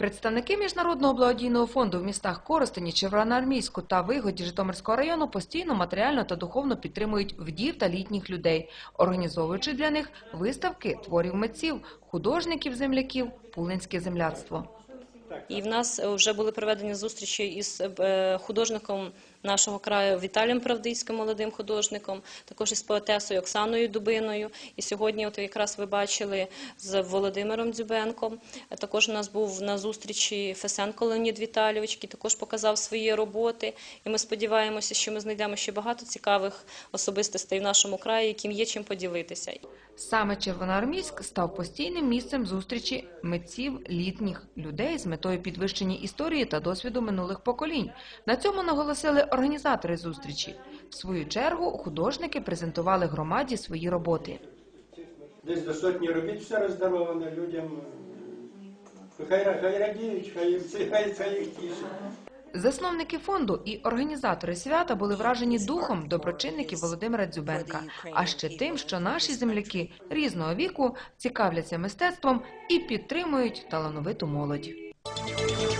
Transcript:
Представники міжнародного благодійного фонду в містах Коростені, Червоноармійську та Вигоді Житомирського району постійно матеріально та духовно підтримують вдів та літніх людей, організовуючи для них виставки творів митців, художників, земляків, пулинське земляцтво. І в нас е, вже були проведені зустрічі із е, художником нашого краю Віталієм Правдицьким, молодим художником, також із поетесою Оксаною Дубиною. І сьогодні, от якраз ви бачили з Володимиром Дзюбенком. Е, Також у нас був на зустрічі Фесенко Леонід Віталійович, який також показав свої роботи. І ми сподіваємося, що ми знайдемо ще багато цікавих особистостей в нашому краї, яким є чим поділитися. Саме Червоноармійськ став постійним місцем зустрічі митців літніх людей з метою підвищення історії та досвіду минулих поколінь. На цьому наголосили організатори зустрічі. В свою чергу художники презентували громаді свої роботи. Десь до сотні робіт все роздаровано людям. Хай, хай радіють, хай, хай, хай їх тішить. Засновники фонду і організатори свята були вражені духом доброчинників Володимира Дзюбенка, а ще тим, що наші земляки різного віку цікавляться мистецтвом і підтримують талановиту молодь. Música